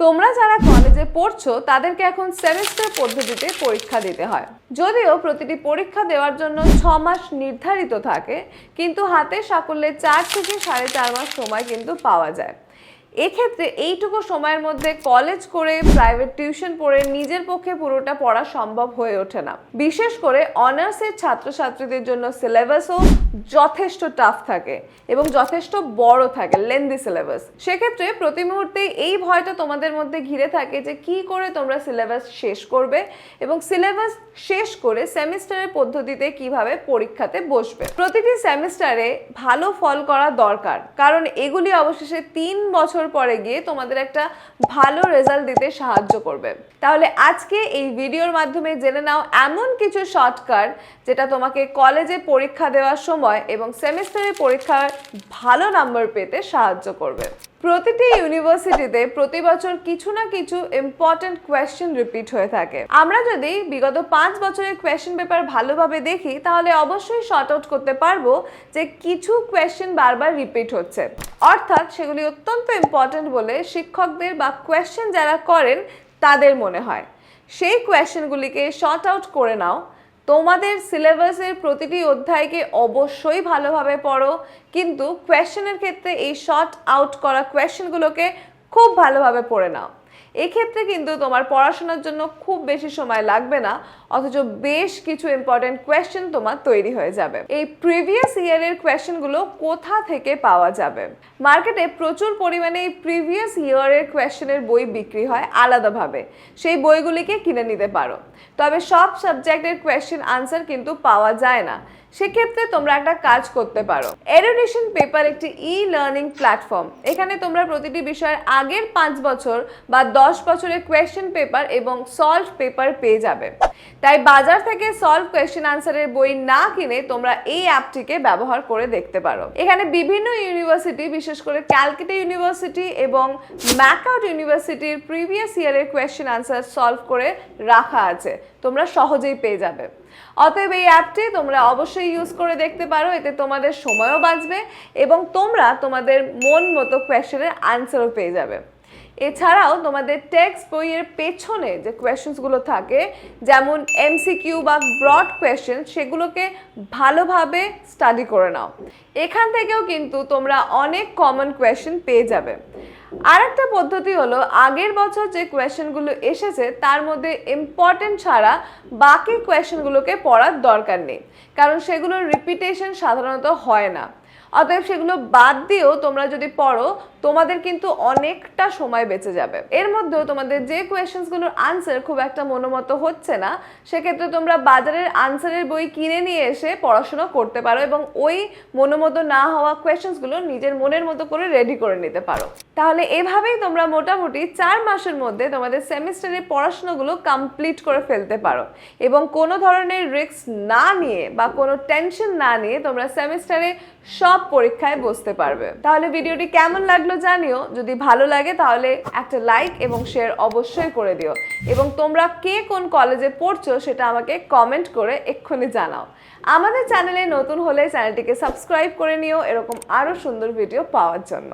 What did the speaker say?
তোমরা যারা কলেজে পড়ছো, তাদেরকে এখন সেমিস্টার পদ্ধতিতে পরীক্ষা দিতে হয়। যদিও প্রতিটি পরীক্ষা দেওয়ার জন্য ছ মাস নির্ধারিত থাকে, কিন্তু হাতে সাফল্যে চার থেকে সাড়ে চার মাস সময় কিন্তু পাওয়া যায়। এক্ষেত্রে এইটুকু সময়ের মধ্যে কলেজ করে প্রাইভেট টিউশন পড়ে নিজের পক্ষে পুরোটা পড়া সম্ভব হয়ে ওঠে না। বিশেষ করে অনার্সের ছাত্রছাত্রীদের জন্য সিলেবাসও যথেষ্ট টাফ থাকে এবং যথেষ্ট বড় থাকে লেন্দি সিলেবাস সেক্ষেত্রে প্রতি মুহূর্তে এই ভয়টা তোমাদের মধ্যে ঘিরে থাকে যে কি করে তোমরা সিলেবাস শেষ করবে এবং সিলেবাস শেষ করে সেমিস্টারের পদ্ধতিতে কীভাবে পরীক্ষাতে বসবে। প্রতিটি সেমিস্টারে ভালো ফল করা দরকার, কারণ এগুলি অবশেষে তিন বছর পরে গিয়ে তোমাদের একটা ভালো রেজাল্ট দিতে সাহায্য করবে। তাহলে আজকে এই ভিডিওর মাধ্যমে জেনে নাও এমন কিছু শর্টকাট যেটা তোমাকে কলেজে পরীক্ষা দেওয়ার সময় এবং সেমিস্টারে পরীক্ষার ভালো নাম্বার পেতে সাহায্য করবে। প্রতিটি ইউনিভার্সিটিতে প্রতি বছর কিছু না কিছু ইম্পর্টেন্ট কোয়েশ্চেন রিপিট হয়ে থাকে। আমরা যদি বিগত পাঁচ বছরের কোয়েশ্চেন পেপার ভালোভাবে দেখি, তাহলে অবশ্যই শর্ট আউট করতে পারব যে কিছু কোয়েশ্চেন বারবার রিপিট হচ্ছে। অর্থাৎ সেগুলি অত্যন্ত ইম্পর্টেন্ট বলে শিক্ষকদের বা কোয়েশ্চেন যারা করেন তাদের মনে হয়। সেই কোয়েশ্চেনগুলিকে শর্ট আউট করে নাও। তোমাদের সিলেবাসের প্রতিটি অধ্যায়কে অবশ্যই ভালোভাবে পড়ো। কিন্তু কোয়েশ্চেনের ক্ষেত্রে এই শর্ট আউট করা কোয়েশ্চেনগুলোকে খুব ভালোভাবে পড়ে নাও। এক্ষেত্রে কিন্তু তোমার পড়াশোনার জন্য খুব বেশি সময় লাগবে না, অথচ বেশ কিছু ইম্পর্টেন্ট কোয়েশ্চেন তোমার তৈরি হয়ে যাবে। এই প্রিভিয়াস ইয়ারের কোয়েশ্চেনগুলো কোথা থেকে পাওয়া যাবে? মার্কেটে প্রচুর পরিমাণে এই প্রিভিয়াস ইয়ারের কোয়েশ্চেনের বই বিক্রি হয় আলাদাভাবে। সেই বইগুলিকে কিনে নিতে পারো। তবে সব সাবজেক্টের কোয়েশ্চেন আনসার কিন্তু পাওয়া যায় না। সেক্ষেত্রে তোমরা একটা কাজ করতে পারো। এডুকেশন পেপার একটি ই লার্নিং প্ল্যাটফর্ম এখানে তোমরা প্রতিটি বিষয়ের আগের পাঁচ বছর বা দশ বছরের কোয়েশ্চেন পেপার এবং সলভ পেপার পেয়ে যাবে। তাই বাজার থেকে সলভ কোয়েশ্চেন আনসারের বই না কিনে তোমরা এই অ্যাপটিকে ব্যবহার করে দেখতে পারো। এখানে বিভিন্ন ইউনিভার্সিটি বিশেষ করে ক্যালকাটা ইউনিভার্সিটি এবং ম্যাকআউট ইউনিভার্সিটির প্রিভিয়াস ইয়ারের কোয়েশ্চেন আনসার সলভ করে রাখা আছে। তোমরা সহজেই পেয়ে যাবে। অতএব এই অ্যাপটি তোমরা অবশ্যই ইউজ করে দেখতে পারো, এতে তোমাদের সময়ও বাঁচবে এবং তোমরা তোমাদের মন মতো কোয়েশ্চেনের আনসারও পেয়ে যাবে। এছাড়াও তোমাদের টেক্সট বইয়ের পেছনে যে কোয়েশ্চেন্সগুলো থাকে, যেমন এমসিকিউ বা ব্রড কোয়েশ্চেন সেগুলোকে ভালোভাবে স্টাডি করে নাও। এখান থেকেও কিন্তু তোমরা অনেক কমন কোয়েশ্চেন পেয়ে যাবে। আরেকটা পদ্ধতি হলো, আগের বছর যে কোয়েশ্চেনগুলো এসেছে, তার মধ্যে ইম্পর্টেন্ট ছাড়া বাকি কোয়েশ্চেনগুলোকে পড়ার দরকার নেই। কারণ সেগুলোর রিপিটেশন সাধারণত হয় না। অতএব সেগুলো বাদ দিয়েও তোমরা যদি পড়ো, তোমাদের কিন্তু অনেকটা সময় বেঁচে যাবে। এর মধ্যেও তোমাদের যে কোয়েশ্চেন্সগুলোর আনসার খুব একটা মনোমতো হচ্ছে না, সেক্ষেত্রে তোমরা বাজারের আনসারের বই কিনে নিয়ে এসে পড়াশোনা করতে পারো এবং ওই মনোমতো না হওয়া কোয়েশ্চেন্সগুলো নিজের মনের মতো করে রেডি করে নিতে পারো। তাহলে এভাবেই তোমরা মোটামুটি চার মাসের মধ্যে তোমাদের সেমিস্টারের পড়াশোনাগুলো কমপ্লিট করে ফেলতে পারো এবং কোনো ধরনের রিস্ক না নিয়ে বা কোনো টেনশন না নিয়ে তোমরা সেমিস্টারে সব পরীক্ষায় বসতে পারবে। তাহলে ভিডিওটি কেমন লাগল জানিও। যদি ভালো লাগে তাহলে একটা লাইক এবং শেয়ার অবশ্যই করে দিও। এবং তোমরা কে কোন কলেজে পড়ছো সেটা আমাকে কমেন্ট করে এক্ষুনি জানাও। আমাদের চ্যানেলে নতুন হলে চ্যানেলটিকে সাবস্ক্রাইব করে নিও এরকম আরও সুন্দর ভিডিও পাওয়ার জন্য।